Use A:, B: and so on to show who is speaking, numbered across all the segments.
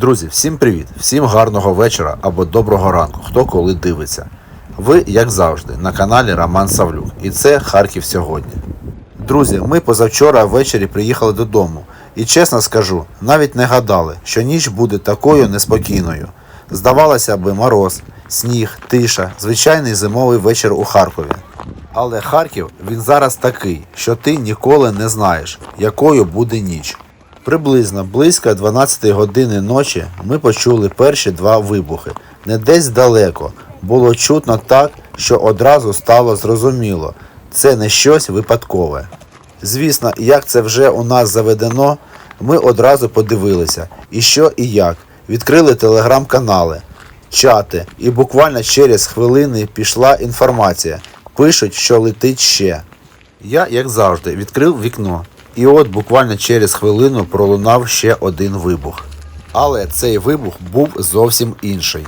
A: Друзі, всім привіт! Всім гарного вечора або доброго ранку, хто коли дивиться. Ви, як завжди, на каналі Роман Савлюк. І це Харків сьогодні. Друзі, ми позавчора ввечері приїхали додому. І чесно скажу, навіть не гадали, що ніч буде такою неспокійною. Здавалося би, мороз, сніг, тиша, звичайний зимовий вечір у Харкові. Але Харків він зараз такий, що ти ніколи не знаєш, якою буде ніч. Приблизно близько 12 години ночі ми почули перші два вибухи. Не десь далеко. Було чутно так, що одразу стало зрозуміло. Це не щось випадкове. Звісно, як це вже у нас заведено, ми одразу подивилися, і що і як. Відкрили телеграм-канали, чати, і буквально через хвилини пішла інформація. Пишуть, що летить ще. Я, як завжди, відкрив вікно, і от буквально через хвилину пролунав ще один вибух. Але цей вибух був зовсім інший.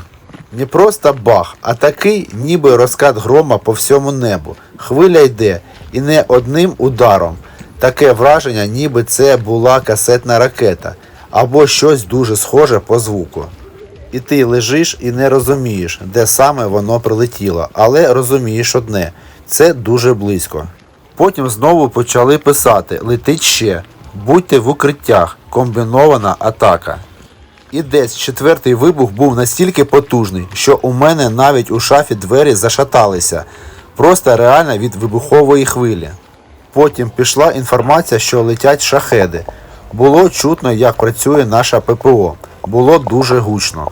A: Не просто бах, а такий, ніби розкат грома по всьому небу. Хвиля йде, і не одним ударом. Таке враження, ніби це була касетна ракета або щось дуже схоже по звуку. І ти лежиш і не розумієш, де саме воно прилетіло, але розумієш одне це дуже близько. Потім знову почали писати летить ще, будьте в укриттях, комбінована атака. І десь четвертий вибух був настільки потужний, що у мене навіть у шафі двері зашаталися, просто реально від вибухової хвилі. Потім пішла інформація, що летять шахеди. Було чутно, як працює наша ППО. Було дуже гучно.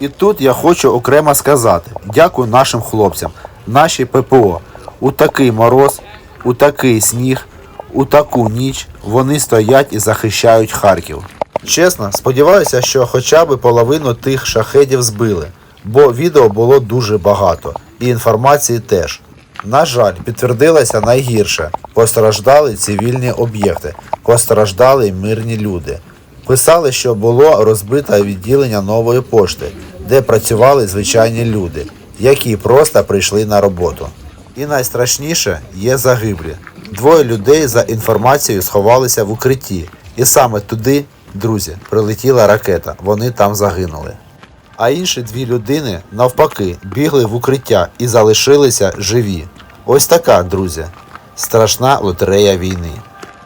A: І тут я хочу окремо сказати: дякую нашим хлопцям, нашій ППО. У такий мороз, у такий сніг, у таку ніч вони стоять і захищають Харків. Чесно, сподіваюся, що хоча б половину тих шахедів збили, бо відео було дуже багато, і інформації теж. На жаль, підтвердилося найгірше: постраждали цивільні об'єкти, постраждали мирні люди. Писали, що було розбите відділення нової пошти, де працювали звичайні люди, які просто прийшли на роботу. І найстрашніше є загиблі. Двоє людей за інформацією сховалися в укритті, і саме туди, друзі, прилетіла ракета. Вони там загинули. А інші дві людини, навпаки, бігли в укриття і залишилися живі. Ось така, друзі, страшна лотерея війни.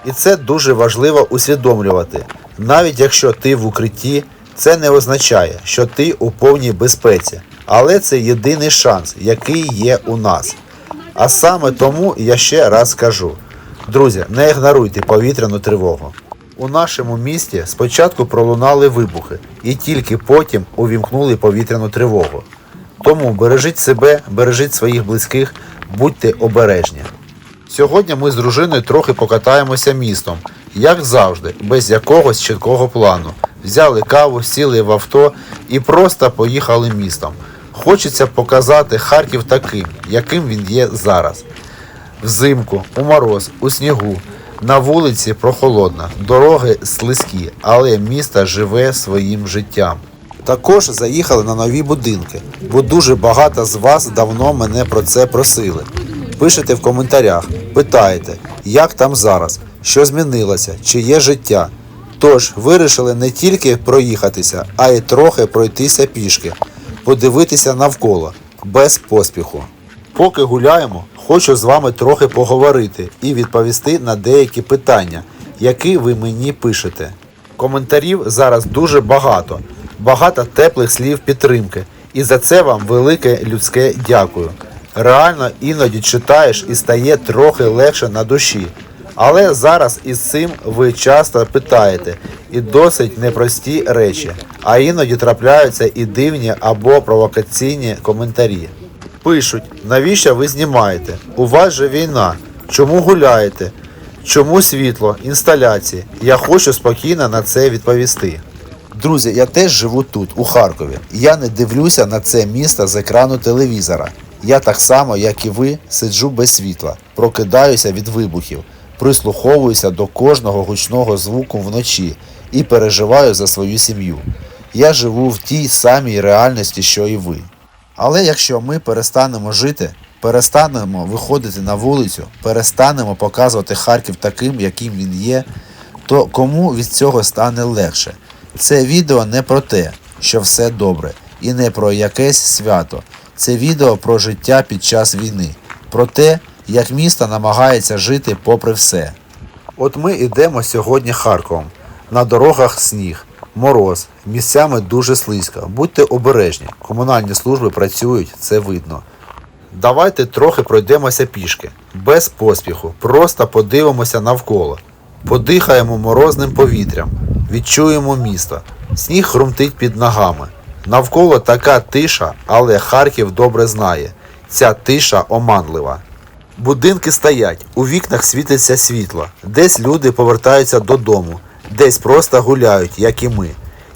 A: І це дуже важливо усвідомлювати. Навіть якщо ти в укритті, це не означає, що ти у повній безпеці. Але це єдиний шанс, який є у нас. А саме тому я ще раз скажу: друзі, не ігноруйте повітряну тривогу. У нашому місті спочатку пролунали вибухи, і тільки потім увімкнули повітряну тривогу. Тому бережіть себе, бережіть своїх близьких, будьте обережні. Сьогодні ми з дружиною трохи покатаємося містом, як завжди, без якогось чіткого плану. Взяли каву, сіли в авто і просто поїхали містом. Хочеться показати Харків таким, яким він є зараз. Взимку, у мороз, у снігу. На вулиці прохолодно, дороги слизькі, але місто живе своїм життям. Також заїхали на нові будинки, бо дуже багато з вас давно мене про це просили. Пишете в коментарях, питаєте, як там зараз, що змінилося, чи є життя. Тож вирішили не тільки проїхатися, а й трохи пройтися пішки, подивитися навколо, без поспіху. Поки гуляємо, хочу з вами трохи поговорити і відповісти на деякі питання, які ви мені пишете. Коментарів зараз дуже багато, багато теплих слів підтримки, і за це вам велике людське дякую. Реально іноді читаєш і стає трохи легше на душі. Але зараз із цим ви часто питаєте і досить непрості речі, а іноді трапляються і дивні або провокаційні коментарі. Пишуть, навіщо ви знімаєте? У вас же війна. Чому гуляєте? Чому світло, інсталяції? Я хочу спокійно на це відповісти. Друзі, я теж живу тут, у Харкові. Я не дивлюся на це місто з екрану телевізора. Я так само, як і ви, сиджу без світла, прокидаюся від вибухів, прислуховуюся до кожного гучного звуку вночі і переживаю за свою сім'ю. Я живу в тій самій реальності, що і ви. Але якщо ми перестанемо жити, перестанемо виходити на вулицю, перестанемо показувати Харків таким, яким він є, то кому від цього стане легше? Це відео не про те, що все добре, і не про якесь свято. Це відео про життя під час війни, про те, як місто намагається жити попри все. От ми йдемо сьогодні Харковом. На дорогах сніг, мороз, місцями дуже слизько. Будьте обережні, комунальні служби працюють, це видно. Давайте трохи пройдемося пішки, без поспіху, просто подивимося навколо. Подихаємо морозним повітрям, відчуємо місто. Сніг хрумтить під ногами. Навколо така тиша, але Харків добре знає. Ця тиша оманлива. Будинки стоять, у вікнах світиться світло, десь люди повертаються додому, десь просто гуляють, як і ми.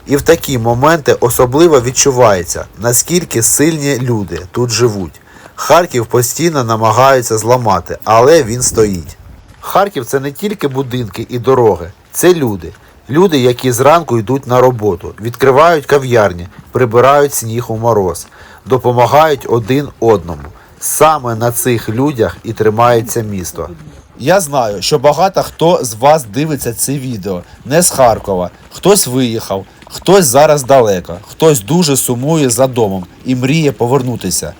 A: І в такі моменти особливо відчувається, наскільки сильні люди тут живуть. Харків постійно намагаються зламати, але він стоїть. Харків це не тільки будинки і дороги, це люди. Люди, які зранку йдуть на роботу, відкривають кав'ярні, прибирають сніг у мороз, допомагають один одному. Саме на цих людях і тримається місто. Я знаю, що багато хто з вас дивиться це відео не з Харкова. Хтось виїхав, хтось зараз далеко, хтось дуже сумує за домом і мріє повернутися.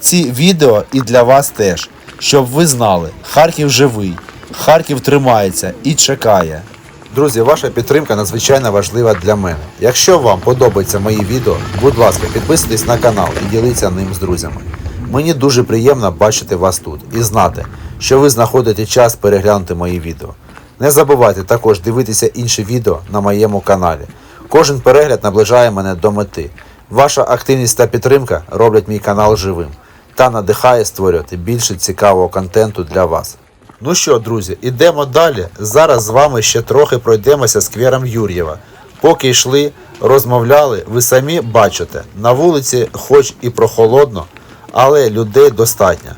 A: Ці відео і для вас теж, щоб ви знали, Харків живий, Харків тримається і чекає. Друзі, ваша підтримка надзвичайно важлива для мене. Якщо вам подобаються мої відео, будь ласка, підписуйтесь на канал і діліться ним з друзями. Мені дуже приємно бачити вас тут і знати, що ви знаходите час переглянути мої відео. Не забувайте також дивитися інші відео на моєму каналі. Кожен перегляд наближає мене до мети. Ваша активність та підтримка роблять мій канал живим та надихає створювати більше цікавого контенту для вас. Ну що, друзі, ідемо далі. Зараз з вами ще трохи пройдемося сквером Юр'єва. Поки йшли, розмовляли, ви самі бачите, на вулиці, хоч і прохолодно, але людей достатньо.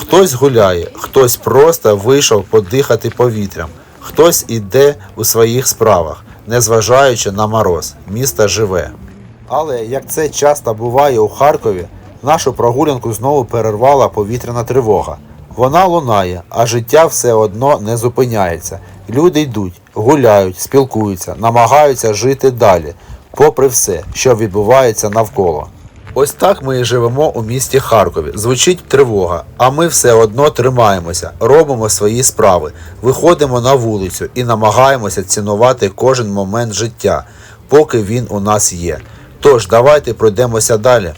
A: Хтось гуляє, хтось просто вийшов подихати повітрям, хтось іде у своїх справах, незважаючи на мороз. Місто живе. Але як це часто буває у Харкові, нашу прогулянку знову перервала повітряна тривога. Вона лунає, а життя все одно не зупиняється. Люди йдуть, гуляють, спілкуються, намагаються жити далі, попри все, що відбувається навколо. Ось так ми і живемо у місті Харкові. Звучить тривога, а ми все одно тримаємося, робимо свої справи, виходимо на вулицю і намагаємося цінувати кожен момент життя, поки він у нас є. Тож давайте пройдемося далі.